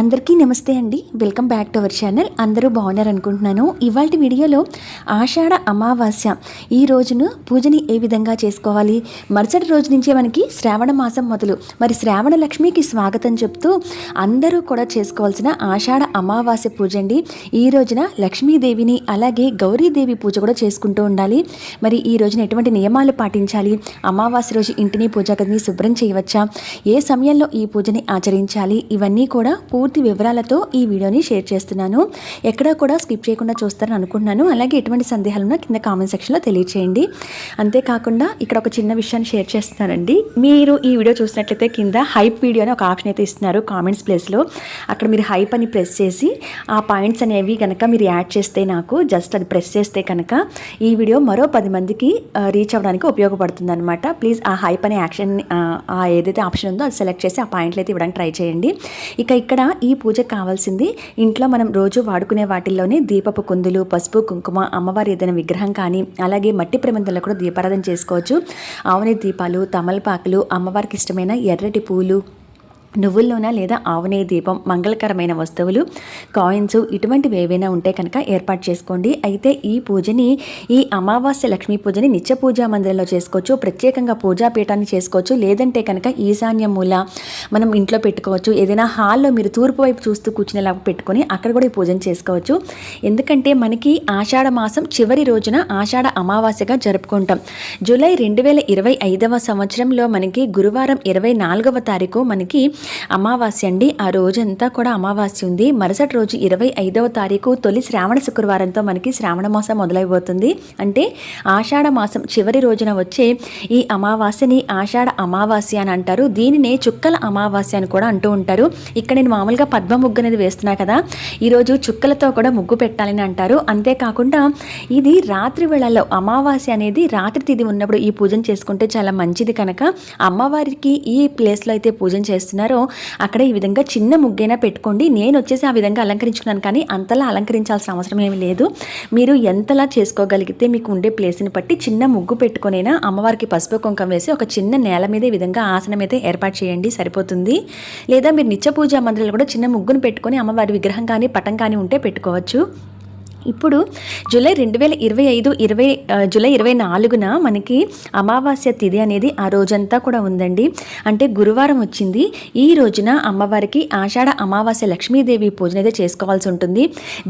అందరికీ నమస్తే అండి. Welcome back to our channel అందరూ బాగున్నారు అనుకుంటున్నాను. ఇవాళ వీడియోలో ఆషాఢ అమావాస్య. ఈ రోజును పూజని ఏ విధంగా చేసుకోవాలి? మరుసటి రోజు నుంచే మనకి శ్రావణ మాసం మొదలు. మరి శ్రావణ లక్ష్మికి స్వాగతం చెప్తూ అందరూ కూడా చేసుకోవాల్సిన ఆషాఢ అమావాస్య పూజ అండి. ఈ రోజున లక్ష్మీదేవిని అలాగే గౌరీదేవి పూజ కూడా చేసుకుంటూ ఉండాలి. మరి ఈ రోజున ఎటువంటి నియమాలు పాటించాలి? అమావాస్య రోజు ఇంటిని పూజా గదిని శుభ్రం చేయవచ్చా? ఏ సమయంలో ఈ పూజని ఆచరించాలి? ఇవన్నీ కూడా పూర్తి వివరాలతో ఈ వీడియోని షేర్ చేస్తున్నాను. ఎక్కడా కూడా స్కిప్ చేయకుండా చూస్తారని అనుకుంటున్నాను. అలాగే ఎటువంటి సందేహాలు కింద కామెంట్ సెక్షన్లో తెలియచేయండి. అంతేకాకుండా ఇక్కడ ఒక చిన్న విషయాన్ని షేర్ చేస్తున్నానండి. మీరు ఈ వీడియో చూసినట్లయితే కింద హైప్ వీడియో అని ఒక ఆప్షన్ అయితే ఇస్తున్నారు కామెంట్స్ ప్లేస్లో. అక్కడ మీరు హైప్ అని ప్రెస్ చేసి ఆ పాయింట్స్ అనేవి కనుక మీరు యాడ్ చేస్తే నాకు జస్ట్ అది ప్రెస్ చేస్తే కనుక ఈ వీడియో మరో పది మందికి రీచ్ అవ్వడానికి ఉపయోగపడుతుంది అనమాట ప్లీజ్ ఆ హైప్ అనే యాక్షన్ ఆ ఏదైతే ఆప్షన్ ఉందో అది సెలెక్ట్ చేసి ఆ పాయింట్లు అయితే ఇవ్వడానికి ట్రై చేయండి. ఇక ఇక్కడ ఈ పూజకు కావాల్సింది. ఇంట్లో మనం రోజు వాడుకునే వాటిల్లోనే దీపపు కుందులు పసుపు కుంకుమ అమ్మవారి ఏదైనా విగ్రహం కానీ అలాగే మట్టి ప్రమిదల్లో కూడా దీపారాధన చేసుకోవచ్చు. ఆవుని దీపాలు తమలపాకులు అమ్మవారికి ఇష్టమైన ఎర్రటి పూలు నువ్వుల్లోన లేదా ఆవునే దీపం మంగళకరమైన వస్తువులు కాయిన్స్ ఇటువంటివి ఏవైనా ఉంటే కనుక ఏర్పాటు చేసుకోండి. అయితే ఈ పూజని ఈ అమావాస్య లక్ష్మీ పూజని నిత్య పూజా మందిరంలో చేసుకోవచ్చు. ప్రత్యేకంగా పూజాపీఠాన్ని చేసుకోవచ్చు. లేదంటే కనుక ఈశాన్య మూల మనం ఇంట్లో పెట్టుకోవచ్చు. ఏదైనా హాల్లో మీరు తూర్పు వైపు చూస్తూ కూర్చునేలా పెట్టుకొని అక్కడ కూడా ఈ పూజను చేసుకోవచ్చు. ఎందుకంటే మనకి ఆషాఢ మాసం చివరి రోజున ఆషాఢ అమావాస్యగా జరుపుకుంటాం. జూలై రెండు వేల ఇరవై ఐదవ సంవత్సరంలో మనకి గురువారం ఇరవై నాలుగవ తారీఖు మనకి అమావాస్య అండి. ఆ రోజంతా కూడా అమావాస్య ఉంది. మరుసటి రోజు ఇరవై ఐదవ తారీఖు తొలి శ్రావణ శుక్రవారంతో మనకి శ్రావణ మాసం మొదలైపోతుంది. అంటే ఆషాఢ మాసం చివరి రోజున వచ్చే ఈ అమావాస్యని ఆషాఢ అమావాస్య అని అంటారు. దీనినే చుక్కల అమావాస్య అని కూడా అంటూ ఉంటారు. ఇక్కడ నేను మామూలుగా పద్మ ముగ్గు అనేది వేస్తున్నా కదా ఈరోజు చుక్కలతో కూడా ముగ్గు పెట్టాలని అంటారు. అంతేకాకుండా ఇది రాత్రి వేళల్లో అమావాస్య అనేది రాత్రి తిది ఉన్నప్పుడు ఈ పూజను చేసుకుంటే చాలా మంచిది కనుక అమ్మవారికి ఈ ప్లేస్లో అయితే పూజ చేస్తున్నారు. అక్కడ ఈ విధంగా చిన్న ముగ్గైనా పెట్టుకోండి. నేను వచ్చేసి ఆ విధంగా అలంకరించుకున్నాను కానీ అంతలా అలంకరించాల్సిన అవసరం ఏమీ లేదు. మీరు ఎంతలా చేసుకోగలిగితే మీకు ఉండే ప్లేస్ని బట్టి చిన్న ముగ్గు పెట్టుకొనైనా అమ్మవారికి పసుపు కుంకం వేసి ఒక చిన్న నేల మీద ఈ విధంగా ఆసనం అయితే ఏర్పాటు చేయండి సరిపోతుంది. లేదా మీరు నిత్య పూజా మందిరాలు కూడా చిన్న ముగ్గును పెట్టుకొని అమ్మవారి విగ్రహం కానీ పటం కానీ ఉంటే పెట్టుకోవచ్చు. ఇప్పుడు జూలై రెండు వేల ఇరవై ఐదు ఇరవై జూలై ఇరవై నాలుగున మనకి అమావాస్య తిథి అనేది ఆ రోజంతా కూడా ఉందండి. అంటే గురువారం వచ్చింది. ఈ రోజున అమ్మవారికి ఆషాఢ అమావాస్య లక్ష్మీదేవి పూజన అయితే చేసుకోవాల్సి ఉంటుంది.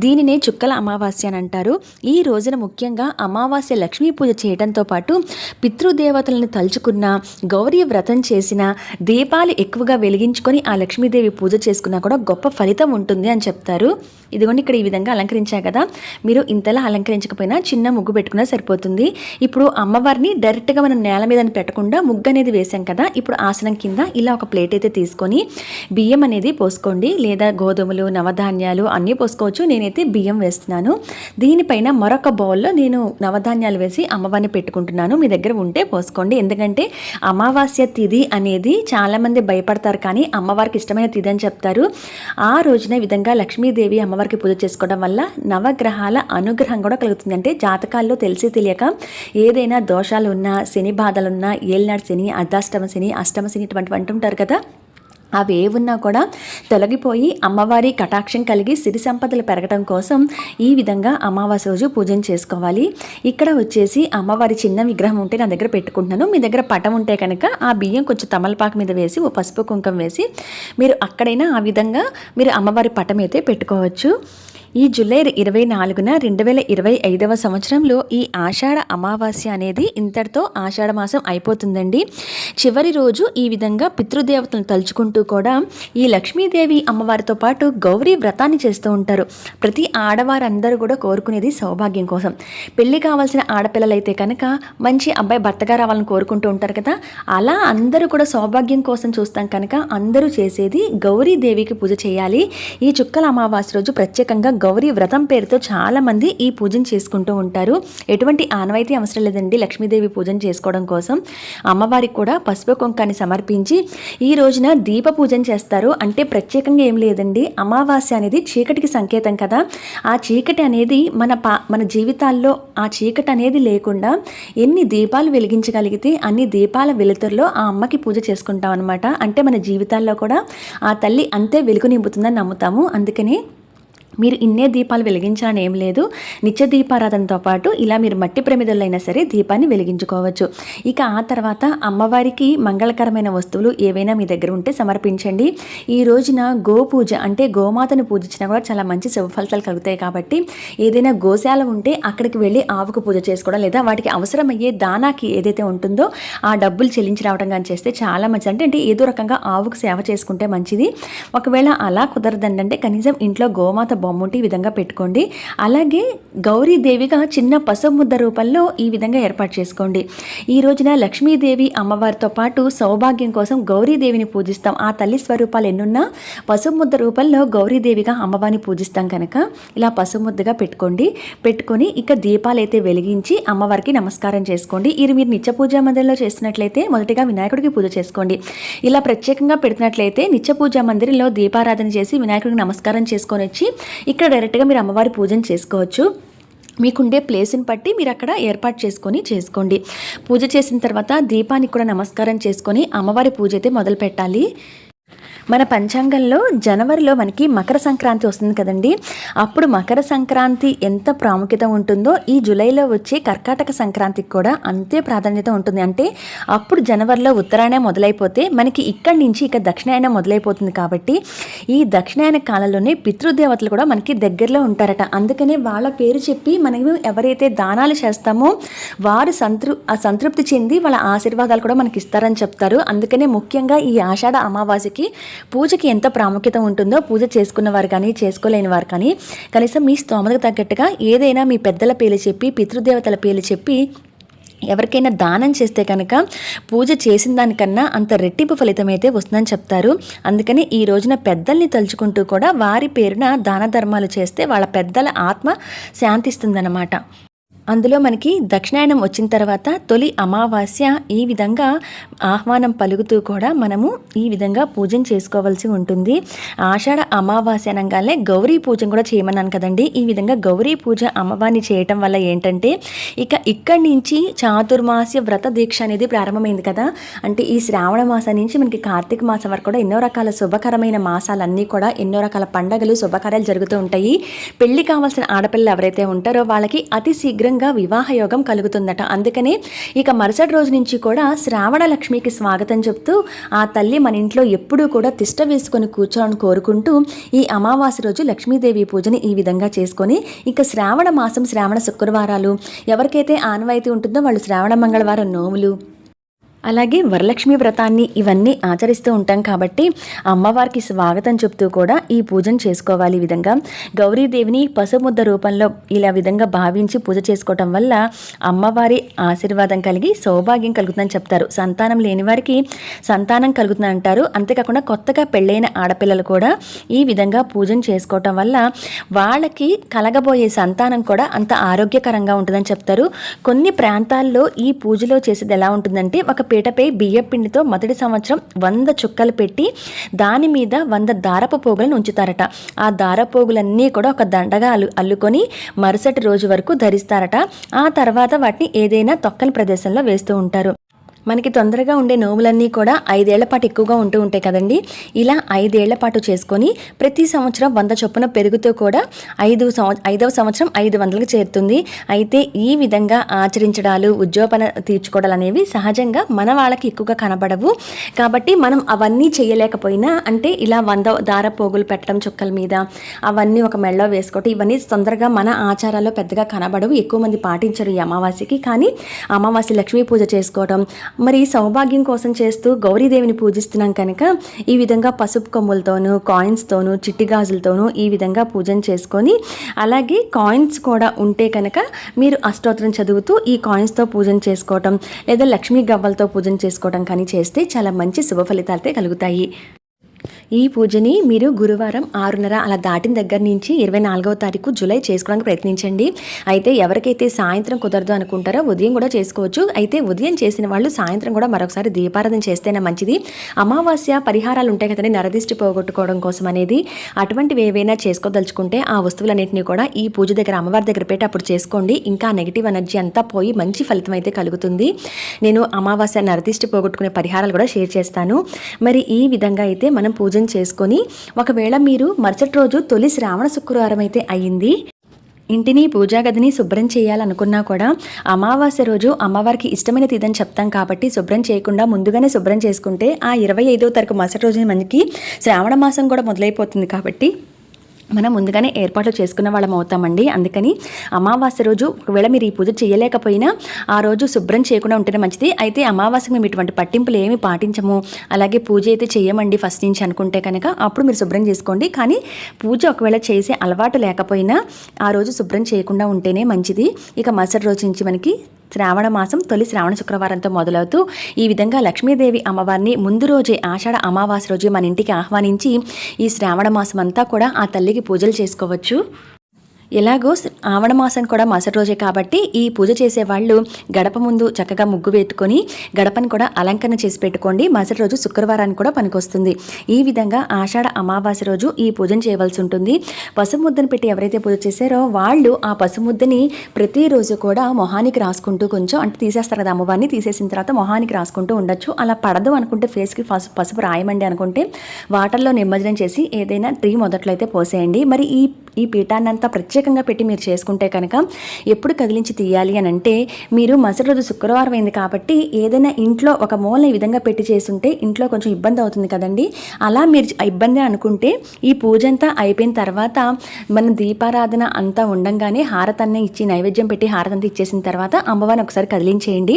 దీనినే చుక్కల అమావాస్య అని అంటారు. ఈ రోజున ముఖ్యంగా అమావాస్య లక్ష్మీ పూజ చేయడంతో పాటు పితృదేవతలను తలుచుకున్న గౌరీ వ్రతం చేసిన దీపాలు ఎక్కువగా వెలిగించుకొని ఆ లక్ష్మీదేవి పూజ చేసుకున్నా కూడా గొప్ప ఫలితం ఉంటుంది అని చెప్తారు. ఇదిగోండి ఇక్కడ ఈ విధంగా అలంకరించా కదా. మీరు ఇంతలా అలంకరించకపోయినా చిన్న ముగ్గు పెట్టుకున్నా సరిపోతుంది. ఇప్పుడు అమ్మవారిని డైరెక్ట్గా మనం నేల మీద పెట్టకుండా ముగ్గు అనేది వేసాం కదా ఇప్పుడు ఆసనం కింద ఇలా ఒక ప్లేట్ అయితే తీసుకొని బియ్యం అనేది పోసుకోండి. లేదా గోధుమలు నవధాన్యాలు అన్నీ పోసుకోవచ్చు. నేనైతే బియ్యం వేస్తున్నాను. దీనిపైన మరొక బౌల్లో నేను నవధాన్యాలు వేసి అమ్మవారిని పెట్టుకుంటున్నాను. మీ దగ్గర ఉంటే పోసుకోండి. ఎందుకంటే అమావాస్య తిథి అనేది చాలామంది భయపడతారు కానీ అమ్మవారికి ఇష్టమైన తిథి అని చెప్తారు. ఆ రోజున విధంగా లక్ష్మీదేవి అమ్మవారికి పూజ చేసుకోవడం వల్ల నవగ్రహాల అనుగ్రహం కూడా కలుగుతుంది. అంటే జాతకాల్లో తెలిసి తెలియక ఏదైనా దోషాలు ఉన్నా శని బాధలున్నా ఏలినాడు శని అర్ధాష్టమ శని అష్టమ శని ఇటువంటి అంటుంటారు కదా అవి ఏవున్నా కూడా తొలగిపోయి అమ్మవారి కటాక్షం కలిగి సిరి సంపదలు పెరగడం కోసం ఈ విధంగా అమావాస్య రోజు పూజను చేసుకోవాలి. ఇక్కడ వచ్చేసి అమ్మవారి చిన్న విగ్రహం ఉంటే నా దగ్గర పెట్టుకుంటున్నాను. మీ దగ్గర పటం ఉంటే కనుక ఆ బియ్యం కొంచెం తమలపాకు మీద వేసి ఓ పసుపు కుంకం వేసి మీరు అక్కడైనా ఆ విధంగా మీరు అమ్మవారి పటం అయితే పెట్టుకోవచ్చు. ఈ జూలై ఇరవై నాలుగున రెండు వేల ఇరవై ఐదవ సంవత్సరంలో ఈ ఆషాఢ అమావాస్య అనేది ఇంతటితో ఆషాఢ మాసం అయిపోతుందండి. చివరి రోజు ఈ విధంగా పితృదేవతలను తలుచుకుంటూ కూడా ఈ లక్ష్మీదేవి అమ్మవారితో పాటు గౌరీ వ్రతాన్ని చేస్తూ ఉంటారు. ప్రతి ఆడవారందరూ కూడా కోరుకునేది సౌభాగ్యం కోసం. పెళ్ళి కావాల్సిన ఆడపిల్లలైతే కనుక మంచి అబ్బాయి భర్తగా రావాలని కోరుకుంటూ ఉంటారు కదా. అలా అందరూ కూడా సౌభాగ్యం కోసం చూస్తాం కనుక అందరూ చేసేది గౌరీదేవికి పూజ చేయాలి. ఈ చుక్కల అమావాస్య రోజు ప్రత్యేకంగా గౌరీ వ్రతం పేరుతో చాలామంది ఈ పూజను చేసుకుంటూ ఉంటారు. ఎటువంటి ఆనవాయితీ అవసరం లేదండి. లక్ష్మీదేవి పూజను చేసుకోవడం కోసం అమ్మవారికి కూడా పసుపు కుంకాన్ని సమర్పించి ఈ రోజున దీప పూజన చేస్తారు. అంటే ప్రత్యేకంగా ఏం లేదండి. అమావాస్య అనేది చీకటికి సంకేతం కదా. ఆ చీకటి అనేది మన పా మన జీవితాల్లో ఆ చీకటి అనేది లేకుండా ఎన్ని దీపాలు వెలిగించగలిగితే అన్ని దీపాల వెలుతురులో ఆ అమ్మకి పూజ చేసుకుంటాం అనమాట అంటే మన జీవితాల్లో కూడా ఆ తల్లి అంతే వెలుగు నింపుతుందని నమ్ముతాము. అందుకని మీరు ఇన్నే దీపాలు వెలిగించాలని ఏం లేదు. నిత్య దీపారాధనతో పాటు ఇలా మీరు మట్టి ప్రమిదల్లో సరే దీపాన్ని వెలిగించుకోవచ్చు. ఇక ఆ తర్వాత అమ్మవారికి మంగళకరమైన వస్తువులు ఏవైనా మీ దగ్గర ఉంటే సమర్పించండి. ఈ రోజున గోపూజ అంటే గోమాతను పూజించినా కూడా చాలా మంచి శుభ ఫలితాలు కలుగుతాయి కాబట్టి ఏదైనా గోశాల ఉంటే అక్కడికి వెళ్ళి ఆవుకు పూజ చేసుకోవడం లేదా వాటికి అవసరమయ్యే దానాకి ఏదైతే ఉంటుందో ఆ డబ్బులు చెల్లించి రావడం కానీ చేస్తే చాలా మంచిది. అంటే అంటే ఏదో రకంగా ఆవుకు సేవ చేసుకుంటే మంచిది. ఒకవేళ అలా కుదరదండి అంటే కనీసం ఇంట్లో గోమాత బొమ్మ ఉంటే ఈ విధంగా పెట్టుకోండి. అలాగే గౌరీదేవిగా చిన్న పసుపు ముద్ద రూపంలో ఈ విధంగా ఏర్పాటు చేసుకోండి. ఈ రోజున లక్ష్మీదేవి అమ్మవారితో పాటు సౌభాగ్యం కోసం గౌరీదేవిని పూజిస్తాం. ఆ తల్లి స్వరూపాలు ఎన్నున్నా పసుపు ముద్ద రూపంలో గౌరీదేవిగా అమ్మవారిని పూజిస్తాం కనుక ఇలా పసుపు ముద్దగా పెట్టుకోండి. పెట్టుకొని ఇక దీపాలు అయితే వెలిగించి అమ్మవారికి నమస్కారం చేసుకోండి. ఇది మీరు నిత్య పూజా మందిరంలో చేస్తున్నట్లయితే మొదటిగా వినాయకుడికి పూజ చేసుకోండి. ఇలా ప్రత్యేకంగా పెడుతున్నట్లయితే నిత్య పూజా మందిరంలో దీపారాధన చేసి వినాయకుడికి నమస్కారం చేసుకొని వచ్చి ఇక్కడ డైరెక్ట్గా మీరు అమ్మవారి పూజను చేసుకోవచ్చు. మీకుండే ప్లేస్ని బట్టి మీరు అక్కడ ఏర్పాటు చేసుకొని చేసుకోండి. పూజ చేసిన తర్వాత దీపానికి కూడా నమస్కారం చేసుకొని అమ్మవారి పూజ అయితే మొదలు పెట్టాలి మన పంచాంగంలో జనవరిలో మనకి మకర సంక్రాంతి వస్తుంది కదండి. అప్పుడు మకర సంక్రాంతి ఎంత ప్రాముఖ్యత ఉంటుందో ఈ జూలైలో వచ్చే కర్కాటక సంక్రాంతికి కూడా అంతే ప్రాధాన్యత ఉంటుంది. అంటే అప్పుడు జనవరిలో ఉత్తరాయణ మొదలైపోతే మనకి ఇక్కడి నుంచి ఇక దక్షిణాయన మొదలైపోతుంది కాబట్టి ఈ దక్షిణాయన కాలంలోనే పితృదేవతలు కూడా మనకి దగ్గరలో ఉంటారట. అందుకనే వాళ్ళ పేరు చెప్పి మనము ఎవరైతే దానాలు చేస్తామో వారు సంతృ సంతృప్తి చెంది వాళ్ళ ఆశీర్వాదాలు కూడా మనకి ఇస్తారని చెప్తారు. అందుకనే ముఖ్యంగా ఈ ఆషాఢ అమావాస్యకి పూజకి ఎంత ప్రాముఖ్యత ఉంటుందో పూజ చేసుకున్న వారు కానీ చేసుకోలేని వారు కానీ కనీసం మీ స్తోమతకు తగ్గట్టుగా ఏదైనా మీ పెద్దల పేర్లు చెప్పి పితృదేవతల పేర్లు చెప్పి ఎవరికైనా దానం చేస్తే కనుక పూజ చేసిన దానికన్నా అంత రెట్టింపు ఫలితం అయితే వస్తుందని చెప్తారు. అందుకని ఈ రోజున పెద్దల్ని తలుచుకుంటూ కూడా వారి పేరున దాన ధర్మాలు చేస్తే వాళ్ళ పెద్దల ఆత్మ శాంతిస్తుందన్నమాట. అందులో మనకి దక్షిణాయనం వచ్చిన తర్వాత తొలి అమావాస్య ఈ విధంగా ఆహ్వానం పలుకుతూ కూడా మనము ఈ విధంగా పూజను చేసుకోవాల్సి ఉంటుంది. ఆషాఢ అమావాస్య అనగానే గౌరీ పూజను కూడా చేయమన్నాను కదండి. ఈ విధంగా గౌరీ పూజ అమ్మవారిని చేయటం వల్ల ఏంటంటే ఇక ఇక్కడి నుంచి చాతుర్మాస్య వ్రత దీక్ష అనేది ప్రారంభమైంది కదా. అంటే ఈ శ్రావణ మాసం నుంచి మనకి కార్తీక మాసం వరకు కూడా ఎన్నో రకాల శుభకరమైన మాసాలన్నీ కూడా ఎన్నో రకాల పండగలు శుభకార్యాలు జరుగుతూ ఉంటాయి. పెళ్ళి కావాల్సిన ఆడపిల్లలు ఎవరైతే ఉంటారో వాళ్ళకి అతి శీఘ్రంగా వివాహ వివాహయోగం కలుగుతుందట. అందుకనే ఇక మరుసటి రోజు నుంచి కూడా శ్రావణ లక్ష్మికి స్వాగతం చెప్తూ ఆ తల్లి మన ఇంట్లో ఎప్పుడూ కూడా తిష్ట వేసుకొని కూర్చోవాలని కోరుకుంటూ ఈ అమావాస్య రోజు లక్ష్మీదేవి పూజని ఈ విధంగా చేసుకొని ఇక శ్రావణ మాసం శ్రావణ శుక్రవారాలు ఎవరికైతే ఆనవాయితీ ఉంటుందో వాళ్ళు శ్రావణ మంగళవారం నోములు అలాగే వరలక్ష్మి వ్రతాన్ని ఇవన్నీ ఆచరిస్తూ ఉంటాం కాబట్టి అమ్మవారికి స్వాగతం చెప్తూ కూడా ఈ పూజను చేసుకోవాలి ఈ విధంగా. గౌరీదేవిని పసుముద్ద రూపంలో ఇలా విధంగా భావించి పూజ చేసుకోవటం వల్ల అమ్మవారి ఆశీర్వాదం కలిగి సౌభాగ్యం కలుగుతుందని చెప్తారు. సంతానం లేని వారికి సంతానం కలుగుతుందని అంటారు. అంతేకాకుండా కొత్తగా పెళ్ళైన ఆడపిల్లలు కూడా ఈ విధంగా పూజను చేసుకోవటం వల్ల వాళ్ళకి కలగబోయే సంతానం కూడా అంత ఆరోగ్యకరంగా ఉంటుందని చెప్తారు. కొన్ని ప్రాంతాల్లో ఈ పూజలో చేసేది ఎలా ఉంటుందంటే ఒక పీటపై బియ్య పిండితో మొదటి సంవత్సరం వంద చుక్కలు పెట్టి దాని మీద వంద దారపు పోగులను ఉంచుతారట. ఆ దారపోగులన్నీ కూడా ఒక దండగా అల్లు అల్లుకొని మరుసటి రోజు వరకు ధరిస్తారట. ఆ తర్వాత వాటిని ఏదైనా తొక్కని ప్రదేశంలో వేస్తూ ఉంటారు. మనకి తొందరగా ఉండే నోములన్నీ కూడా ఐదేళ్ళ పాటు ఎక్కువగా ఉంటూ ఉంటాయి కదండి. ఇలా ఐదేళ్ళ పాటు చేసుకొని ప్రతి సంవత్సరం వంద చొప్పున పెరుగుతూ కూడా ఐదు ఐదవ సంవత్సరం ఐదు వందలకు చేరుతుంది. అయితే ఈ విధంగా ఆచరించడాలు ఉద్యోగపన తీర్చుకోవడాలు అనేవి సహజంగా మన వాళ్ళకి ఎక్కువగా కనబడవు. కాబట్టి మనం అవన్నీ చేయలేకపోయినా అంటే ఇలా వంద దార పోగులు పెట్టడం చుక్కల మీద అవన్నీ ఒక మెళ్ళలో వేసుకోవటం ఇవన్నీ తొందరగా మన ఆచారాల్లో పెద్దగా కనబడవు. ఎక్కువ మంది పాటించరు ఈ అమావాస్యకి. కానీ అమావాస్య లక్ష్మీ పూజ చేసుకోవడం మరి సౌభాగ్యం కోసం చేస్తూ గౌరీదేవిని పూజిస్తున్నాం కనుక ఈ విధంగా పసుపు కొమ్ములతోనూ కాయిన్స్తోనూ చిట్టి గాజులతోనూ ఈ విధంగా పూజన చేసుకొని అలాగే కాయిన్స్ కూడా ఉంటే కనుక మీరు అష్టోత్తరం చదువుతూ ఈ కాయిన్స్తో పూజన చేసుకోవటం లేదా లక్ష్మీ గవ్వలతో పూజన చేసుకోవటం కానీ చేస్తే చాలా మంచి శుభ ఫలితాలతే కలుగుతాయి. ఈ పూజని మీరు గురువారం ఆరున్నర అలా దాటిన దగ్గర నుంచి ఇరవై నాలుగవ తారీఖు జూలై చేసుకోవడానికి ప్రయత్నించండి. అయితే ఎవరికైతే సాయంత్రం కుదరదు అనుకుంటారో ఉదయం కూడా చేసుకోవచ్చు. అయితే ఉదయం చేసిన వాళ్ళు సాయంత్రం కూడా మరొకసారి దీపారాధన చేస్తేనే మంచిది. అమావాస్య పరిహారాలు ఉంటాయి కదండి నరదిష్టి పోగొట్టుకోవడం కోసం అనేది. అటువంటివి ఏవైనా చేసుకోదలుచుకుంటే ఆ వస్తువులన్నింటినీ కూడా ఈ పూజ దగ్గర అమ్మవారి దగ్గర పెట్టి అప్పుడు చేసుకోండి. ఇంకా నెగిటివ్ ఎనర్జీ అంతా పోయి మంచి ఫలితం అయితే కలుగుతుంది. నేను అమావాస్య నరదిష్టి పోగొట్టుకునే పరిహారాలు కూడా షేర్ చేస్తాను. మరి ఈ విధంగా అయితే మనం పూజను చేసుకొని ఒకవేళ మీరు మరుసటి రోజు తొలి శ్రావణ శుక్రవారం అయితే అయ్యింది ఇంటిని పూజా గదిని శుభ్రం చేయాలనుకున్నా కూడా అమావాస్య రోజు అమ్మవారికి ఇష్టమైన తీదని చెప్తాం కాబట్టి శుభ్రం చేయకుండా ముందుగానే శుభ్రం చేసుకుంటే ఆ ఇరవై ఐదో తారీఖు మరుసటి రోజు మనకి శ్రావణ మాసం కూడా మొదలైపోతుంది కాబట్టి మనం ముందుగానే ఏర్పాట్లు చేసుకున్న వాళ్ళం అవుతామండి. అందుకని అమావాస్య రోజు ఒకవేళ మీరు ఈ పూజ చేయలేకపోయినా ఆ రోజు శుభ్రం చేయకుండా ఉంటేనే మంచిది. అయితే అమావాస్యకు మేము ఇటువంటి పట్టింపులు ఏమి పాటించము. అలాగే పూజ అయితే చేయమండి ఫస్ట్ నుంచి అనుకుంటే కనుక. అప్పుడు మీరు శుభ్రం చేసుకోండి. కానీ పూజ ఒకవేళ చేసే అలవాటు లేకపోయినా ఆ రోజు శుభ్రం చేయకుండా ఉంటేనే మంచిది. ఇక మరుసటి రోజు నుంచి మనకి శ్రావణ మాసం తొలి శ్రావణ శుక్రవారంతో మొదలవుతూ ఈ విధంగా లక్ష్మీదేవి అమ్మవారిని ముందు రోజే ఆషాఢ అమావాస్య రోజు మన ఇంటికి ఆహ్వానించి ఈ శ్రావణ మాసం అంతా కూడా ఆ తల్లికి పూజలు చేసుకోవచ్చు. ఎలాగో ఆవణ మాసం కూడా మరుసటి రోజే కాబట్టి ఈ పూజ చేసేవాళ్ళు గడప ముందు చక్కగా ముగ్గు పెట్టుకొని గడపను కూడా అలంకరణ చేసి పెట్టుకోండి. మరుసటి రోజు శుక్రవారానికి కూడా పనికొస్తుంది. ఈ విధంగా ఆషాఢ అమావాస్య రోజు ఈ పూజను చేయవలసి ఉంటుంది. పసుపు ముద్దను పెట్టి ఎవరైతే పూజ చేశారో వాళ్ళు ఆ పసుపు ముద్దని ప్రతిరోజు కూడా మొహానికి రాసుకుంటూ కొంచెం అంటే తీసేస్తారు కదా అమ్మవారిని తీసేసిన తర్వాత మొహానికి రాసుకుంటూ ఉండొచ్చు. అలా పడదు అనుకుంటే ఫేస్కి పసుపు పసుపు రాయమండి అనుకుంటే వాటర్లో నిమజ్జనం చేసి ఏదైనా ట్రీ మొదట్లో అయితే పోసేయండి. మరి ఈ ఈ పీఠాన్నంతా ప్రత్యేకంగా పెట్టి మీరు చేసుకుంటే కనుక ఎప్పుడు కదిలించి తీయాలి అని అంటే మీరు మరుసటి రోజు శుక్రవారం అయింది కాబట్టి ఏదైనా ఇంట్లో ఒక మూల ఈ విధంగా పెట్టి చేసుంటే ఇంట్లో కొంచెం ఇబ్బంది అవుతుంది కదండి. అలా మీరు ఇబ్బంది అనుకుంటే ఈ పూజ అంతా అయిపోయిన తర్వాత మనం దీపారాధన అంతా ఉండంగానే హారతన్న ఇచ్చి నైవేద్యం పెట్టి హారతంతా ఇచ్చేసిన తర్వాత అమ్మవారిని ఒకసారి కదిలించేయండి.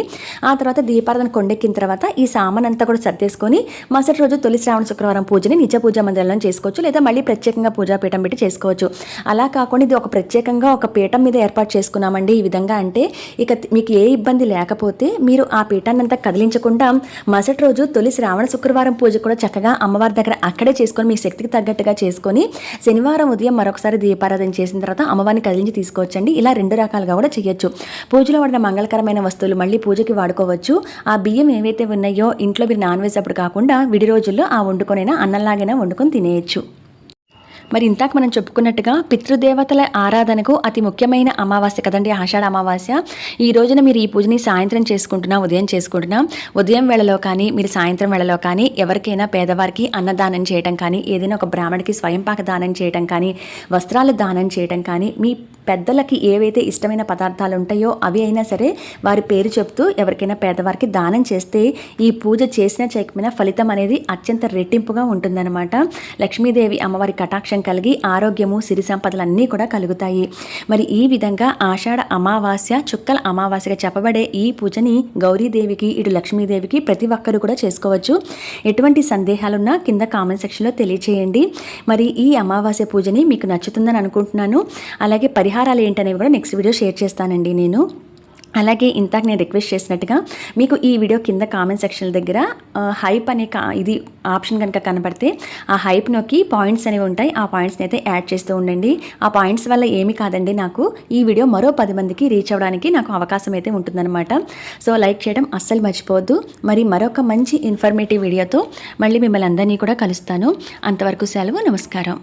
ఆ తర్వాత దీపారాధన కొండెక్కిన తర్వాత ఈ సామాన్ అంతా కూడా సర్దేసుకొని మరుసటి రోజు తొలి శ్రావణ శుక్రవారం పూజని నిజ పూజా మందిరంలో చేసుకోవచ్చు. లేదా మళ్ళీ ప్రత్యేకంగా పూజా పీఠం పెట్టి చేసుకోవచ్చు. అలా కాకుండా ఇది ఒక ప్రత్యేకంగా ఒక పీఠం మీద ఏర్పాటు చేసుకున్నామండి ఈ విధంగా అంటే ఇక మీకు ఏ ఇబ్బంది లేకపోతే మీరు ఆ పీఠాన్ని అంతా కదిలించకుండా మరుసటి రోజు తొలి శ్రావణ శుక్రవారం పూజ కూడా చక్కగా అమ్మవారి దగ్గర అక్కడే చేసుకొని మీ శక్తికి తగ్గట్టుగా చేసుకొని శనివారం ఉదయం మరొకసారి దీపారాధన చేసిన తర్వాత అమ్మవారిని కదిలించి తీసుకోవచ్చండి. ఇలా రెండు రకాలుగా కూడా చేయొచ్చు. పూజలో వాడిన మంగళకరమైన వస్తువులు మళ్ళీ పూజకి వాడుకోవచ్చు. ఆ బియ్యం ఏవైతే ఉన్నాయో ఇంట్లో మీరు నాన్ వెజ్ అప్పుడు కాకుండా విడి రోజుల్లో ఆ వండుకొనైనా అన్నంలాగైనా వండుకొని తినేయచ్చు. మరి ఇంతాక మనం చెప్పుకున్నట్టుగా పితృదేవతల ఆరాధనకు అతి ముఖ్యమైన అమావాస్య కదండి ఆషాఢ అమావాస్య. ఈ రోజున మీరు ఈ పూజని సాయంత్రం చేసుకుంటున్నా ఉదయం చేసుకుంటున్నా. ఉదయం వేళలో కానీ మీరు సాయంత్రం వేళలో కానీ ఎవరికైనా పేదవారికి అన్నదానం చేయటం కానీ ఏదైనా ఒక బ్రాహ్మణికి స్వయంపాక దానం చేయటం కానీ వస్త్రాలు దానం చేయటం కానీ మీ పెద్దలకి ఏవైతే ఇష్టమైన పదార్థాలు ఉంటాయో అవి అయినా సరే వారి పేరు చెప్తూ ఎవరికైనా పేదవారికి దానం చేస్తే ఈ పూజ చేసిన చేయకపోయినా ఫలితం అనేది అత్యంత రెట్టింపుగా ఉంటుందన్నమాట. లక్ష్మీదేవి అమ్మవారి కటాక్షం కలిగి ఆరోగ్యము సిరి సంపదలు అన్నీ కూడా కలుగుతాయి. మరి ఈ విధంగా ఆషాఢ అమావాస్య చుక్కల అమావాస్యగా చెప్పబడే ఈ పూజని గౌరీదేవికి ఇటు లక్ష్మీదేవికి ప్రతి ఒక్కరు కూడా చేసుకోవచ్చు. ఎటువంటి సందేహాలున్నా కింద కామెంట్ సెక్షన్లో తెలియచేయండి. మరి ఈ అమావాస్య పూజని మీకు నచ్చుతుందని అనుకుంటున్నాను. అలాగే పరిహారాలు ఏంటనేవి కూడా నెక్స్ట్ వీడియో షేర్ చేస్తానండి నేను. అలాగే ఇంతాక నేను రిక్వెస్ట్ చేసినట్టుగా మీకు ఈ వీడియో కింద కామెంట్ సెక్షన్ దగ్గర హైప్ అనే కా ఇది ఆప్షన్ కనుక కనబడితే ఆ హైప్ నొక్కి పాయింట్స్ అనేవి ఉంటాయి. ఆ పాయింట్స్ని అయితే యాడ్ చేస్తూ ఉండండి. ఆ పాయింట్స్ వల్ల ఏమి కాదండి నాకు. ఈ వీడియో మరో పది మందికి రీచ్ అవ్వడానికి నాకు అవకాశం అయితే ఉంటుందన్నమాట. సో లైక్ చేయడం అస్సలు మర్చిపోవద్దు. మరి మరొక మంచి ఇన్ఫర్మేటివ్ వీడియోతో మళ్ళీ మిమ్మల్ని అందరినీ కూడా కలుస్తాను. అంతవరకు సెలవు నమస్కారం.